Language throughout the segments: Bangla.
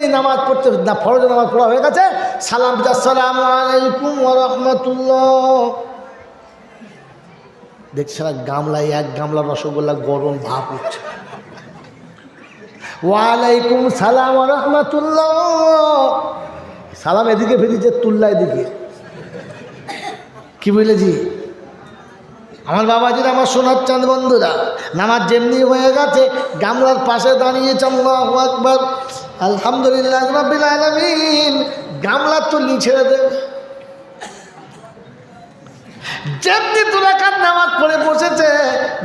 নামাজ পড়তে না, ফরজ নামাজ পড়া হয়ে গেছে। সালাম আসসালামু আলাইকুম রহমতুল্লাহ। দেখছি সারা গামলায় এক গামলা রসগোল্লা, গরম ভাব উঠছে। ওয়ালাইকুম সালাম রহমতুল্লাহ। সালাম এদিকে ফিরিছে তুল্লা এদিকে কি বুঝলেছি আমার বাবাজির আমার সোনার চাঁদ, বন্ধুরা, নামাজ যেমনি হয়ে গেছে, গামলার পাশে দাঁড়িয়েছে, আল্লাহু আকবার। আলহামদুলিল্লাহ রাব্বিল আলামিন। গামলা তো ছেড়ে দেবে যেমনি দুরাকাত নামাজ পড়ে বসেছে,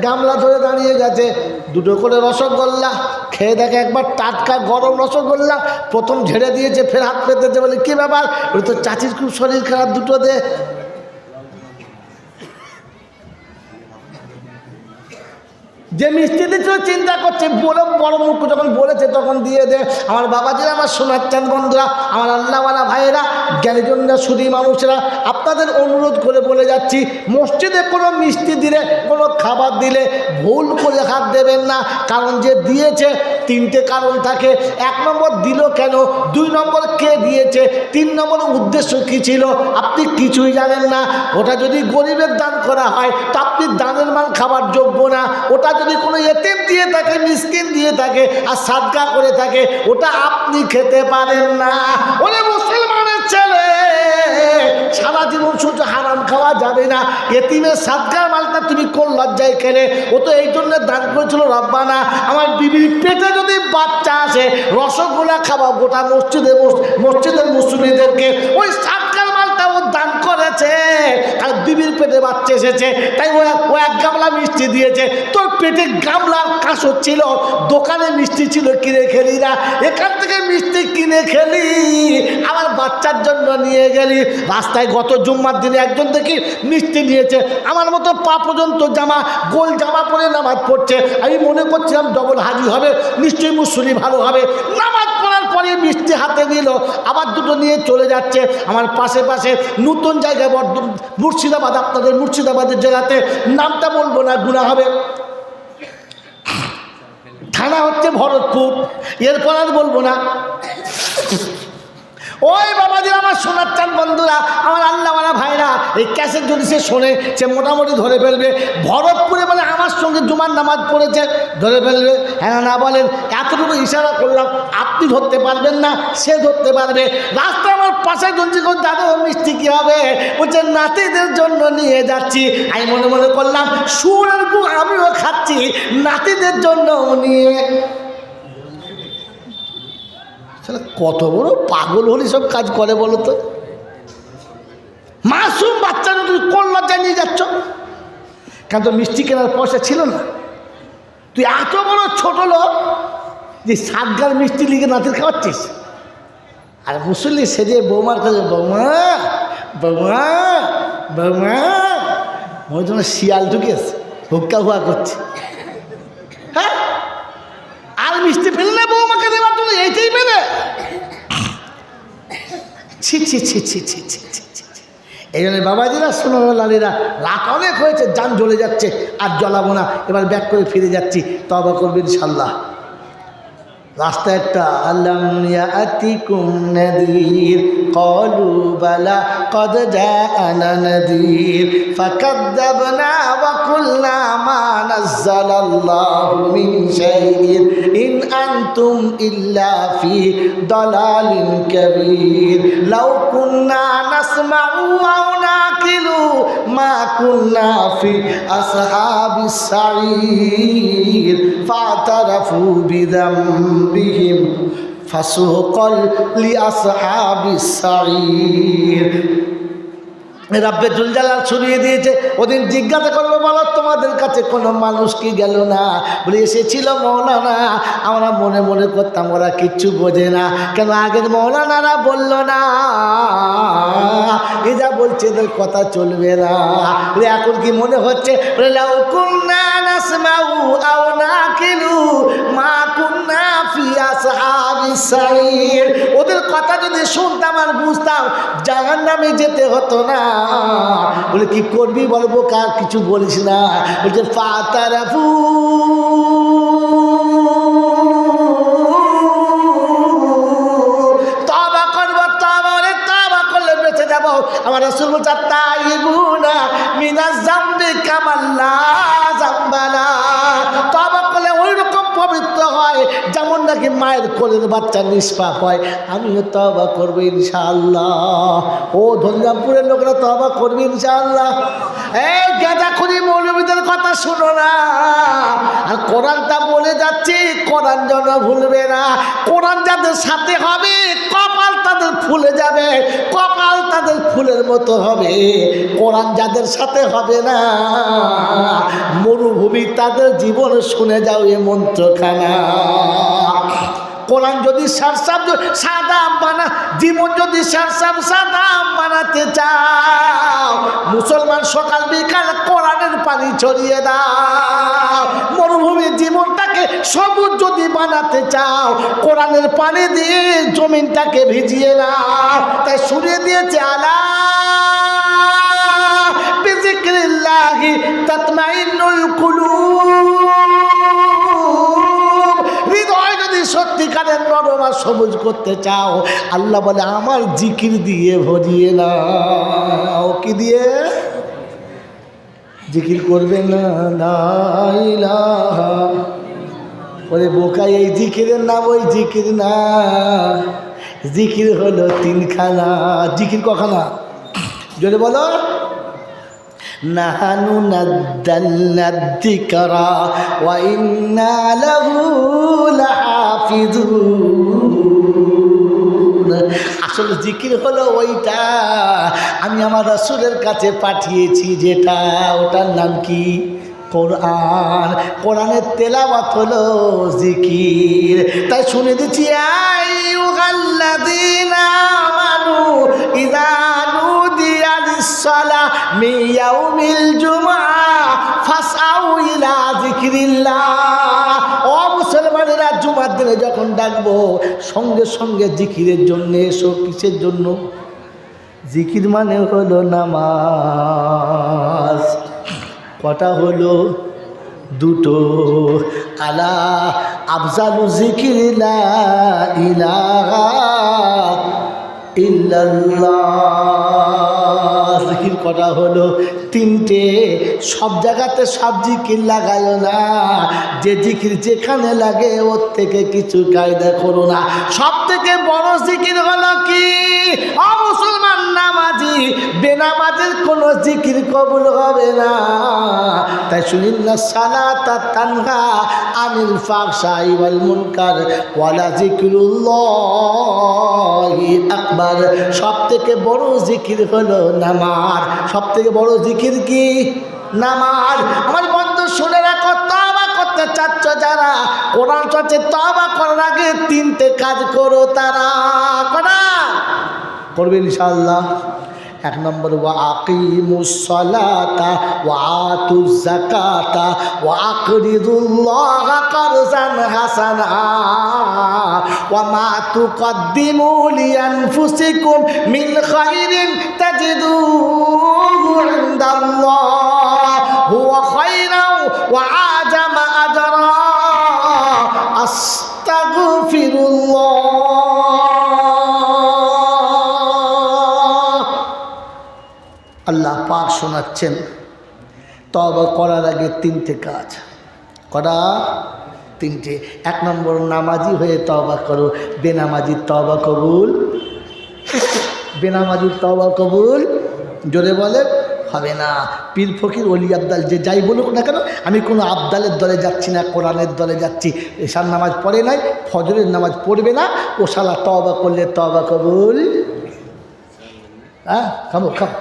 গামলা ধরে দাঁড়িয়ে গেছে। দুটো করে রসগোল্লা, খেয়ে দেখে একবার টাটকা গরম রসগোল্লা, প্রথম ঝেড়ে দিয়েছে, ফের হাত পেতেছে বলে, কী ব্যাপার? ওই তো চাচির খুব শরীর খারাপ, দুটো দে। যে মিষ্টি দিচ্ছিল চিন্তা করছে, বলে বড় মুখ যখন বলেছে, তখন দিয়ে দে। আমার বাবাজিরা আমার সোনার চাঁদ বন্ধুরা, আমার আল্লাহওয়ালা ভাইয়েরা, জ্ঞানীজনরা সুদী মানুষেরা, আপনাদের অনুরোধ করে বলে যাচ্ছি, মসজিদে কোনো মিষ্টি দিলে, কোনো খাবার দিলে ভুল করে হাত দেবেন না। কারণ যে দিয়েছে, তিনটে কারণ থাকে। এক নম্বর দিল কেন? দুই নম্বর কে দিয়েছে? তিন নম্বর উদ্দেশ্য কী ছিল? আপনি কিছুই জানেন না। ওটা যদি গরিবের দান করা হয়, তো আপনি দানের মান খাবার যোগ্য না। ওটা যদি কোনো এতেম দিয়ে থাকে, মিসকিন দিয়ে থাকে আর সাদকা করে থাকে, ওটা আপনি খেতে পারেন না। ওরে মুসলমানের ছেলে, সারা জীবন শুধু হারাম খাওয়া যাবে না। এতিমের সাদকার মালটা তুমি কোন লজ্জায় খেলে? ও তো এই জন্য দান করেছিল, রব্বানা, আমার বিবির পেটে যদি বাচ্চা আসে, রসগোল্লা খাওয়া গোটা মসজিদে মস- মসজিদের মুসলিমদেরকে ওই সাদকার মালটা ও দান করেছে আর বিবির পেটে বাচ্চা এসেছে, তাই ও ও এক গামলা মিষ্টি দিয়েছে। তোর পেটে গামলার কাঁসর ছিল দোকানে মিষ্টি ছিল, কিনে খেলি না। এখান থেকে মিষ্টি কিনে খেলি, আমার বাচ্চার জন্য নিয়ে গেলি। রাস্তায় গত জুম্মার দিনে একজন দেখি মিষ্টি নিয়েছে। আমার মতো পা পর্যন্ত জামা, গোল জামা পরে নামাজ পড়ছে। আমি মনে করছিলাম ডবল হাজি হবে, নিশ্চয়ই মুসলি ভালো হবে। নামাজ পরে মিষ্টি হাতে নিল, আবার দুটো নিয়ে চলে যাচ্ছে। আমার পাশে পাশে নতুন জায়গায় বর্ধ- মুর্শিদাবাদ, আপনাদের মুর্শিদাবাদের জেলাতে নামটা বলব না গুণা হবে। থানা হচ্ছে ভরতপুর, এরপর আর বলব না। ওই বাবাজি, আমার শোনার চান বন্ধুরা, আমার আল্লাহওয়ালা ভাইরা, এই ক্যাসেট যদি সে শোনে সে মোটামুটি ধরে ফেলবে, ভরতপুরে মানে আমার সঙ্গে জুমার নামাজ পড়েছে, ধরে ফেলবে। হ্যাঁ না বলেন, এতটুকু ইশারা করলাম, আপনি ধরতে পারবেন না, সে ধরতে পারবে। রাস্তায় আমার পাশে চলছি দাদা মিষ্টি কী হবে? বলছে, নাতিদের জন্য নিয়ে যাচ্ছি। আমি মনে মনে করলাম, সুরের গু আমিও খাচ্ছি, নাতিদের জন্য নিয়ে শালা কত বড় পাগল হলে সব কাজ করে বলো তো? মাসুম বাচ্চা তুমি কোন লজ্জায় নিয়ে যাচ্ছ? কেন তো মিষ্টি কেনার পয়সা ছিল না? তুই এত বড় ছোট লোক যে সাতগার মিষ্টি লিখে নাতির খাওয়াচ্ছিস? আর মুসল্লি সেজে বৌমার কাছে, বৌমা বৌমা বৌমা। ওই জন্য শিয়াল ঢুকেছে, হুক্কা হুয়া করছে। ছি ছি ছি ছি ছি ছি ছি এই জন্য বাবাজিরা সোনালালিরা রাত অনেক হয়েছে, যান জ্বলে যাচ্ছে, আর জ্বলাবো না, এবার ব্যাক করে ফিরে যাচ্ছি তবা করবেন ইনশাল্লাহ রাস্তা একটা আল্লাহ আতিকুম নদীর قالوا بلى قد جاءنا نذير فكذبنا وقلنا ما نزل الله من شيء إن أنتم إلا في ضلال كبير. لو كنا نسمع أو نعقل ما كنا في أصحاب السعير. فاعترفوا بذنبهم. ফাসুকল লি রাব্বে জুলজালাল ছড়িয়ে দিয়েছে, ওদিন জিজ্ঞাসা করল, বলো, তোমাদের কাছে কোনো মানুষ কি গেল না? বলে, এসেছিল মৌলানা। আমরা মনে মনে করতাম, ওরা কিচ্ছু বোঝে না। কেন, আগের মৌলানারা বলল না। এ যা বলছে, এদের কথা চলবে না। বলে, এখন কি মনে হচ্ছে? বলে লাউকুন্না নাসমাউ আও না কিলু মা ওদের কথা যদি শুনতাম আর বুঝতাম জাহান নামে যেতে হতো না। বলে, কি করবি বলব কার কিছু বলিস না। বলছে, ফাতারাফু আমার রসুল মিনা জাম্বে কামাল্লা জাম্বালা। পবিত্র হয়। যেমন নাকি মায়ের কোলের বাচ্চা নিষ্পাপ হয়। আমিও তবা করব ইনশাআল্লাহ। ও ধনিরামপুরের লোকরা তবা করবে ইনশাআল্লাহ। এই গেঁদা খুঁড়ি মৌলবীদের কথা শুনো না। আর কোরআনটা বলে যাচ্ছি, কোরআন যেন ভুলবে না। কোরআন যাদের সাথে হবে তাদের ফুলে যাবে, কপাল তাদের ফুলের মতো হবে, কোরআন যাদের সাথে হবে না, মরুভূমি তাদের জীবন শুনে যাও এ মন্ত্রখানা। কোরআন যদি সারসাব সাদা বানা, জীবন যদি সারসাব সাদা বানাতে চাও, মুসলমান সকাল বিকাল কোরআনের পানি ছড়িয়ে দাও, মরুভূমির জীবনটাকে সবুজ বানাতে চাও, কোরআনের পানি দিয়ে জমিনটাকে ভিজিয়ে নাও। তাই সরিয়ে দিয়েছে, আলা বিজিক্রিল্লাহি হৃদয় যদি সত্যিকারের নরম সবুজ করতে চাও, আল্লাহ বলে, আমার জিকির দিয়ে ভরিয়ে নাও। কি দিয়ে? জিকির করবে না ওরে বোকাই এই জিকিরের নাম, ওই জিকির না। জিকির হলো তিনখানা। জিকির কখানা? জোরে বলো। নাহানু লাহাফিজুন। আসলে জিকির হলো ওইটা আমি আমার রসুলের কাছে পাঠিয়েছি যেটা, ওটার নাম কি? কোরআন, কোরআনের তেলাওয়াত হলো জিকির। তাই শুনে দিচ্ছি জুমআ ফাসআউ ইলা জুমার দিনে যখন ডাকবো, সঙ্গে সঙ্গে জিকিরের জন্য এসো, কিসের জন্য? জিকির মানে হলো নামাজ। কটা হলো? দুটো। আলা আফজালু জিকিরিলা ইলাহা ইল্লাল্লাহ। জিকির কটা হলো তিনটে। সব জায়গাতে সব জিকির লাগায় না। যে জিকির যেখানে লাগে ওর থেকে কিছু কায়দা করো না। সব থেকে বড় জিকির হলো কি? মুসলমান নামাজি, বেনামাজের কোনো জিকির কবুল হবে না। তাই শুনিন না, সালাতা তানহা আনিল ফাকশাই ওয়াল মুনকার। ওয়ালা জিকিরুল্লাহি। আকবার সব থেকে বড় জিকির হলো নামার। সব থেকে বড় জিকির কি? নামাজ আমার বন্ধু, শুনে রাখো তবা করতে চাচ্ছ যারা। কোরআন চাচ্ছে তবা করার আগে তিনটে কাজ করো তারা। করা? করবে ইনশাআল্লাহ। এক নম্বর ওয়া আকিমুসসালাতা ওয়া আতুজ যাকাতা ওয়া আকরিদুল্লাহ কারজান হাসানা ওয়া মা তুকদ্দিমু লিআনফুসিকুম মিন খাইরিন তাজিদুহু শোনাচ্ছেন তবা করার আগে তিনটে কাজ। করা তিনটে। এক নম্বর, নামাজি হয়ে তবা করো। বেনামাজি তবা কবুল। বেনামাজির তবা কবুল? জোরে বলে হবে না। পীর ফকির অলি আবদাল, যে যাই বলুক না কেন, আমি কোনো আবদালের দলে যাচ্ছি না, কোরআনের দলে যাচ্ছি। এসার নামাজ পড়ে নাই, ফজরের নামাজ পড়বে না। ও শালা তবা করলে তবা কবুল। হ্যাঁ খাব খাব